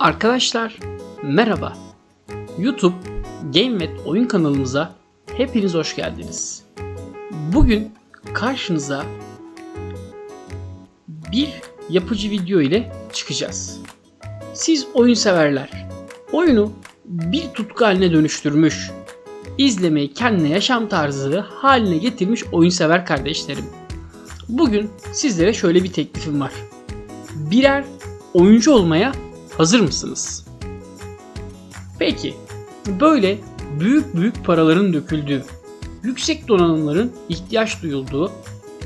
Arkadaşlar merhaba. YouTube Game ve Oyun kanalımıza hepiniz hoş geldiniz. Bugün karşınıza bir yapıcı video ile çıkacağız. Siz oyun severler oyunu bir tutku haline dönüştürmüş, izlemeyi kendine yaşam tarzı haline getirmiş oyun sever kardeşlerim. Bugün sizlere şöyle bir teklifim var. Birer oyuncu olmaya hazır mısınız? Peki, böyle büyük büyük paraların döküldüğü, yüksek donanımların ihtiyaç duyulduğu,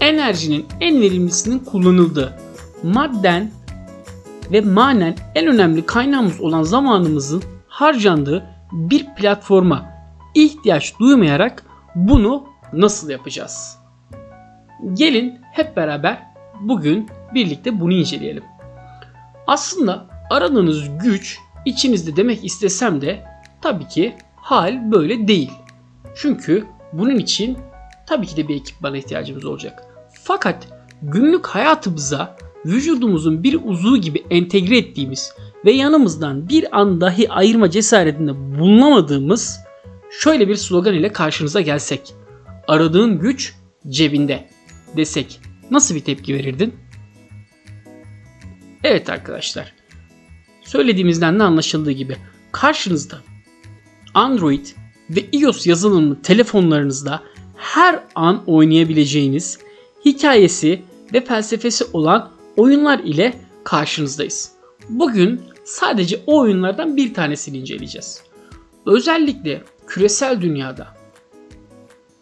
enerjinin en verimlisinin kullanıldığı, madden ve manen en önemli kaynağımız olan zamanımızın harcandığı bir platforma ihtiyaç duymayarak bunu nasıl yapacağız? Gelin hep beraber bugün birlikte bunu inceleyelim. Aslında aradığınız güç içinizde demek istesem de tabii ki hal böyle değil. Çünkü bunun için tabii ki de bir ekipmana ihtiyacımız olacak. Fakat günlük hayatımıza vücudumuzun bir uzvu gibi entegre ettiğimiz ve yanımızdan bir an dahi ayırma cesaretinde bulunamadığımız şöyle bir slogan ile karşınıza gelsek. Aradığın güç cebinde desek nasıl bir tepki verirdin? Evet arkadaşlar. Söylediğimizden de anlaşıldığı gibi karşınızda Android ve iOS yazılımlı telefonlarınızda her an oynayabileceğiniz hikayesi ve felsefesi olan oyunlar ile karşınızdayız. Bugün sadece o oyunlardan bir tanesini inceleyeceğiz. Özellikle küresel dünyada,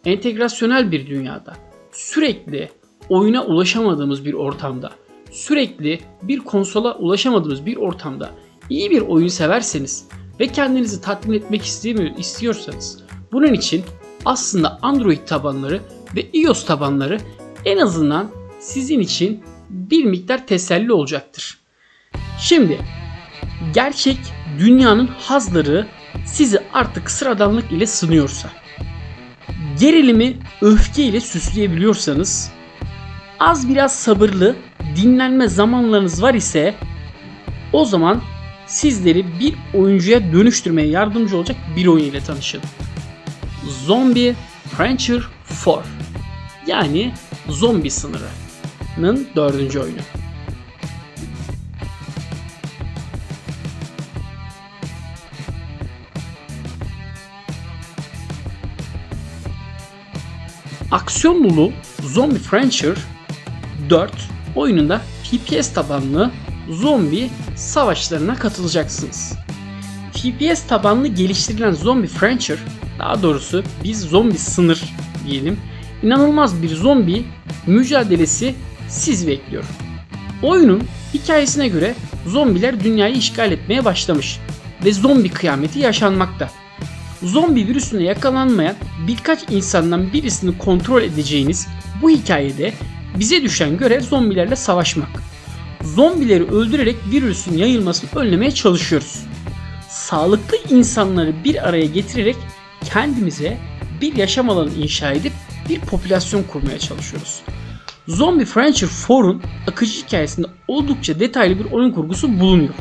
entegrasyonel bir dünyada, sürekli oyuna ulaşamadığımız bir ortamda, sürekli bir konsola ulaşamadığımız bir ortamda iyi bir oyun severseniz ve kendinizi tatmin etmek istiyorsanız bunun için aslında Android tabanları ve iOS tabanları en azından sizin için bir miktar teselli olacaktır. Şimdi gerçek dünyanın hazları sizi artık sıradanlık ile sınıyorsa, gerilimi öfke ile süsleyebiliyorsanız, az biraz sabırlı dinlenme zamanlarınız var ise o zaman sizleri bir oyuncuya dönüştürmeye yardımcı olacak bir oyun ile tanışın. Zombie Frontier 4 yani zombi sınırı'nın dördüncü oyunu. Aksiyon Zombie Frontier 4 oyununda FPS tabanlı zombi savaşlarına katılacaksınız. FPS tabanlı geliştirilen Zombie Frontier, daha doğrusu biz zombi sınır diyelim, inanılmaz bir zombi mücadelesi siz bekliyor. Oyunun hikayesine göre zombiler dünyayı işgal etmeye başlamış ve zombi kıyameti yaşanmakta. Zombi virüsüne yakalanmayan birkaç insandan birisini kontrol edeceğiniz bu hikayede bize düşen görev zombilerle savaşmak. Zombileri öldürerek virüsün yayılmasını önlemeye çalışıyoruz. Sağlıklı insanları bir araya getirerek kendimize bir yaşam alanı inşa edip bir popülasyon kurmaya çalışıyoruz. Zombie Frontier 4'un akıcı hikayesinde oldukça detaylı bir oyun kurgusu bulunuyor.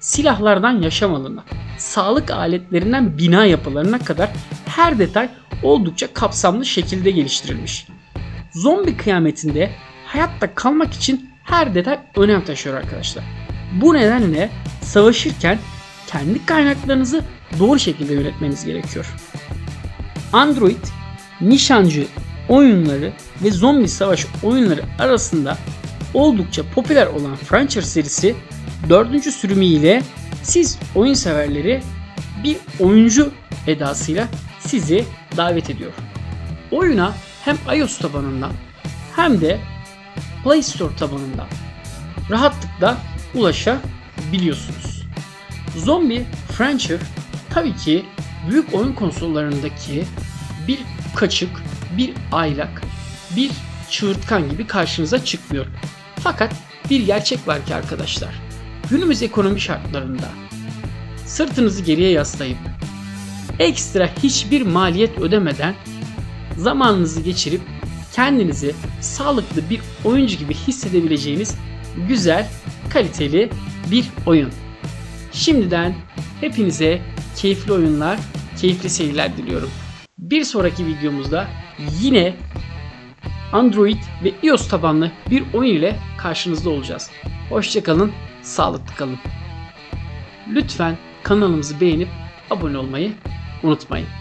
Silahlardan yaşam alanına, sağlık aletlerinden bina yapılarına kadar her detay oldukça kapsamlı şekilde geliştirilmiş. Zombi kıyametinde hayatta kalmak için her detay önem taşıyor arkadaşlar. Bu nedenle savaşırken kendi kaynaklarınızı doğru şekilde yönetmeniz gerekiyor. Android, nişancı oyunları ve zombi savaş oyunları arasında oldukça popüler olan Frontier serisi 4. sürümü ile siz oyun severleri bir oyuncu edasıyla sizi davet ediyor. Oyuna hem iOS tabanından hem de Play Store tabanından rahatlıkla ulaşabiliyorsunuz. Zombie Frontier tabii ki büyük oyun konsollarındaki bir kaçık, bir aylak, bir çığırtkan gibi karşınıza çıkmıyor. Fakat bir gerçek var ki arkadaşlar. Günümüz ekonomi şartlarında sırtınızı geriye yaslayıp ekstra hiçbir maliyet ödemeden zamanınızı geçirip kendinizi sağlıklı bir oyuncu gibi hissedebileceğiniz güzel, kaliteli bir oyun. Şimdiden hepinize keyifli oyunlar, keyifli seyirler diliyorum. Bir sonraki videomuzda yine Android ve iOS tabanlı bir oyun ile karşınızda olacağız. Hoşçakalın, sağlıklı kalın. Lütfen kanalımızı beğenip abone olmayı unutmayın.